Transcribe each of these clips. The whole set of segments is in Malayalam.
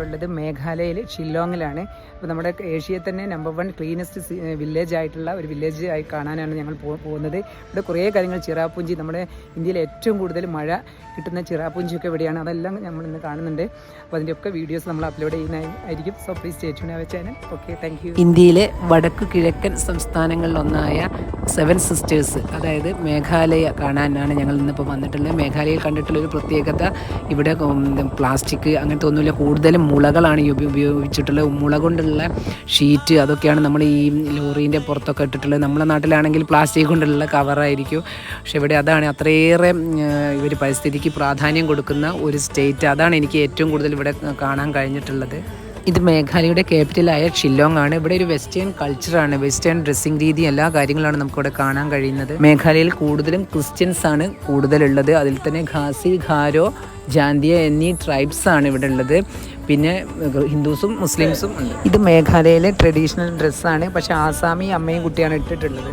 ഞാനിപ്പോൾ ഉള്ളത് മേഘാലയയിൽ ഷില്ലോങ്ങിലാണ്. അപ്പോൾ നമ്മുടെ ഏഷ്യയിൽ തന്നെ നമ്പർ വൺ ക്ലീനസ്റ്റ് വില്ലേജ് ആയിട്ടുള്ള ഒരു വില്ലേജ് ആയി കാണാനാണ് ഞങ്ങൾ പോകുന്നത്. ഇവിടെ കുറേ കാര്യങ്ങൾ ചിറാപ്പുഞ്ചി നമ്മുടെ ഇന്ത്യയിൽ ഏറ്റവും കൂടുതൽ മഴ കിട്ടുന്ന ചിറാപ്പുഞ്ചിയൊക്കെ ഇവിടെയാണ്. അതെല്ലാം നമ്മൾ ഇന്ന് കാണുന്നുണ്ട്. അപ്പോൾ അതിന്റെയൊക്കെ വീഡിയോസ് നമ്മൾ അപ്ലോഡ് ചെയ്യുന്നതായിരിക്കും. So please state our channel okay thank you ഇന്ത്യയിലെ വടക്കു കിഴക്കൻ സംസ്ഥാനങ്ങളിലൊന്നായ സെവൻ സിസ്റ്റേഴ്സ് അതായത് മേഘാലയ കാണാനാണ് ഞങ്ങൾ ഇന്നിപ്പോൾ വന്നിട്ടുള്ളത്. മേഘാലയയിൽ കണ്ടിട്ടുള്ള ഒരു പ്രത്യേകത ഇവിടെ പ്ലാസ്റ്റിക് അങ്ങനത്തെ ഒന്നുമില്ല. കൂടുതലും മുളകളാണ് ഉപയോഗിച്ചിട്ടുള്ളത്. മുള കൊണ്ടുള്ള ഷീറ്റ് അതൊക്കെയാണ് നമ്മൾ ഈ ലോറീന്റെ പുറത്തൊക്കെ ഇട്ടിട്ടുള്ളത്. നമ്മുടെ നാട്ടിലാണെങ്കിൽ പ്ലാസ്റ്റിക് കൊണ്ടുള്ള കവറായിരിക്കും. പക്ഷെ ഇവിടെ അതാണ് അത്രയേറെ ഇവർ പരിസ്ഥിതിക്ക് പ്രാധാന്യം കൊടുക്കുന്ന ഒരു സ്റ്റേറ്റ്. അതാണ് എനിക്ക് ഏറ്റവും കൂടുതൽ ഇവിടെ കാണാൻ കഴിഞ്ഞിട്ടുള്ളത്. ഇത് മേഘാലയയുടെ ക്യാപിറ്റലായ ഷില്ലോങ് ആണ്. ഇവിടെ ഒരു വെസ്റ്റേൺ കൾച്ചറാണ് വെസ്റ്റേൺ ഡ്രസ്സിംഗ് രീതി എല്ലാ കാര്യങ്ങളാണ് നമുക്കിവിടെ കാണാൻ കഴിയുന്നത്. മേഘാലയയിൽ കൂടുതലും ക്രിസ്ത്യൻസ് ആണ് കൂടുതലുള്ളത്. അതിൽ തന്നെ ഖാസി ഖാരോ ജാന്തിയ എന്നീ ട്രൈബ്സ് ആണ് ഇവിടെ ഉള്ളത്. പിന്നെ ഹിന്ദുസും മുസ്ലിംസും ഉണ്ട്. ഇത് മേഘാലയയിലെ ട്രഡീഷണൽ ഡ്രസ്സാണ് പക്ഷേ ആസാമി അമ്മയും കുട്ടിയാണ് ഇട്ടിട്ടുള്ളത്.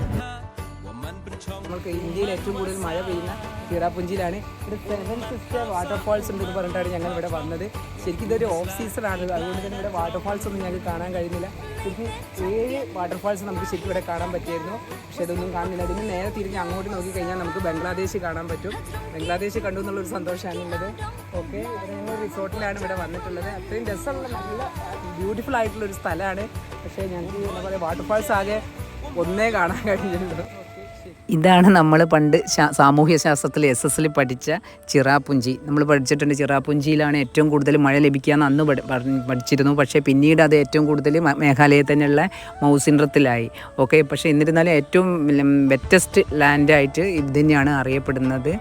ഇന്ത്യയിൽ ഏറ്റവും കൂടുതൽ മഴ പെയ്യുന്ന ചിറാപുഞ്ചിയിലാണ് ഇവിടെ സെവൻ സിസ്റ്റർ വാട്ടർഫാൾസ് ഉണ്ടെന്ന് പറഞ്ഞിട്ടാണ് ഞങ്ങൾ ഇവിടെ വന്നത്. ശരിക്കും ഇതൊരു ഓഫ് സീസൺ ആണ്. അതുകൊണ്ട് തന്നെ ഇവിടെ വാട്ടർഫാൾസ് ഒന്നും ഞങ്ങൾക്ക് കാണാൻ കഴിയുന്നില്ല ശരിക്കും ഏഴ് വാട്ടർഫാൾസ് നമുക്ക് ശരിക്കും ഇവിടെ കാണാൻ പറ്റിയായിരുന്നു പക്ഷെ ഇതൊന്നും കാണുന്നില്ല. അതിന് നേരെ തിരിഞ്ഞ് അങ്ങോട്ട് നോക്കി കഴിഞ്ഞാൽ നമുക്ക് ബംഗ്ലാദേശ് കാണാൻ പറ്റും. ബംഗ്ലാദേശ് കണ്ടു എന്നുള്ളൊരു സന്തോഷമാണ് ഉള്ളത്. ഓക്കെ ഇവിടെ ഞങ്ങൾ റിസോർട്ടിലാണ് ഇവിടെ വന്നിട്ടുള്ളത്. അത്രയും രസമുള്ള നല്ല ബ്യൂട്ടിഫുൾ ആയിട്ടുള്ള ഒരു സ്ഥലമാണ്. പക്ഷേ ഞങ്ങൾക്ക് എന്താ പറയുക വാട്ടർഫാൾസ് ആകെ ഒന്നേ കാണാൻ കഴിഞ്ഞിട്ടുള്ളൂ ഇതാണ് നമ്മൾ പണ്ട് സാമൂഹ്യ ശാസ്ത്രത്തിൽ എസ് എസ് എൽ പഠിച്ച ചിറാപുഞ്ചി. നമ്മൾ പഠിച്ചിട്ടുണ്ട് ചിറാപുഞ്ചിയിലാണ് ഏറ്റവും കൂടുതൽ മഴ ലഭിക്കുക എന്ന് അന്ന് പഠി- പഠിച്ചിരുന്നു. പക്ഷേ പിന്നീട് അത് ഏറ്റവും കൂടുതൽ മേഘാലയയിൽ തന്നെയുള്ള മൗസിൻഡ്രത്തിലായി ഓക്കെ പക്ഷേ എന്നിരുന്നാലും ഏറ്റവും വെറ്റസ്റ്റ് ലാൻഡായിട്ട് ഇത് തന്നെയാണ് അറിയപ്പെടുന്നത്.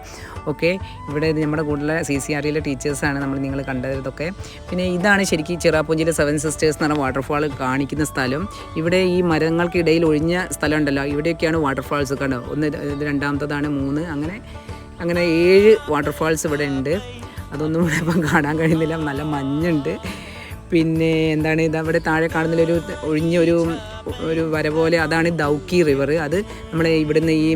ഓക്കെ? ഇവിടെ നമ്മുടെ കൂടുതലെ സി സി ആർ ഇയിലെ ടീച്ചേഴ്സാണ് നമ്മൾ നിങ്ങൾ കണ്ടതൊക്കെ പിന്നെ ഇതാണ് ശരിക്കും ചിറാപ്പുഞ്ചിയിലെ സെവൻ സിസ്റ്റേഴ്സ് എന്ന് വാട്ടർഫാൾ കാണിക്കുന്ന സ്ഥലം. ഇവിടെ ഈ മരങ്ങൾക്കിടയിൽ ഒഴിഞ്ഞ സ്ഥലം ഉണ്ടല്ലോ ഇവിടെയൊക്കെയാണ് വാട്ടർഫാൾസ് കണ്ടത്. ഒന്ന് രണ്ടാമത്തതാണ് മൂന്ന്. അങ്ങനെ അങ്ങനെ ഏഴ് വാട്ടർഫാൾസ് ഇവിടെ ഉണ്ട്. അതൊന്നും ഇവിടെ ഇപ്പം കാണാൻ കഴിയുന്നില്ല. നല്ല മഞ്ഞുണ്ട്. പിന്നെ എന്താണ് ഇത് അവിടെ താഴെ കാണുന്ന ഒരു ഒഴിഞ്ഞ ഒരു ഒരു വര പോലെ അതാണ് ദൗക്കി റിവർ അത് നമ്മളെ ഇവിടുന്ന് ഈ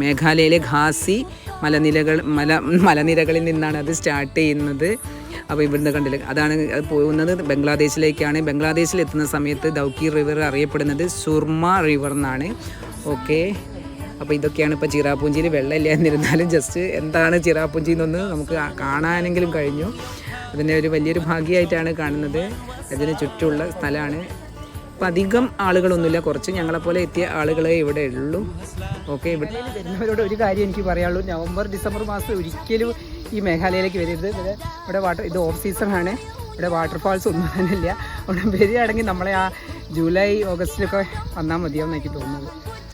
മേഘാലയയിലെ ഖാസി മലനിരകൾ മല മലനിരകളിൽ നിന്നാണ് അത് സ്റ്റാർട്ട് ചെയ്യുന്നത്. അപ്പോൾ ഇവിടുന്ന് കണ്ടില്ല അതാണ് അത് പോകുന്നത് ബംഗ്ലാദേശിലേക്കാണ്. ബംഗ്ലാദേശിൽ എത്തുന്ന സമയത്ത് ദൗക്കി റിവർ അറിയപ്പെടുന്നത് സുർമ റിവർ എന്നാണ്. ഓക്കെ. അപ്പോൾ ഇതൊക്കെയാണ് ഇപ്പോൾ ചിറാപൂഞ്ചിയിൽ വെള്ളമില്ല എന്നിരുന്നാലും ജസ്റ്റ് എന്താണ് ചിറാപൂഞ്ചി എന്നൊന്ന് നമുക്ക് കാണാനെങ്കിലും കഴിഞ്ഞു. അതിന്റെ ഒരു വലിയൊരു ഭാഗ്യമായിട്ടാണ് കാണുന്നത്. അതിന് ചുറ്റുമുള്ള സ്ഥലമാണ്. അപ്പം അധികം ആളുകളൊന്നുമില്ല. കുറച്ച് ഞങ്ങളെപ്പോലെ എത്തിയ ആളുകളെ ഇവിടെ ഉള്ളൂ. ഓക്കെ ഇവിടെ വരുന്നവരോട് ഒരു കാര്യം എനിക്ക് പറയാനുള്ളൂ. നവംബർ ഡിസംബർ മാസം ഒരിക്കലും ഈ മേഘാലയയിലേക്ക് വരരുത്. ഇവിടെ ഇവിടെ വാട്ടർ ഇത് ഓഫ് സീസൺ ആണ്. ഇവിടെ വാട്ടർഫാൾസ് ഒന്നും തന്നെ ഇല്ല അവിടെ വരികയാണെങ്കിൽ നമ്മളെ ആ ജൂലൈ ഓഗസ്റ്റിലൊക്കെ വന്നാൽ മതിയാവും എനിക്ക് തോന്നുന്നത്.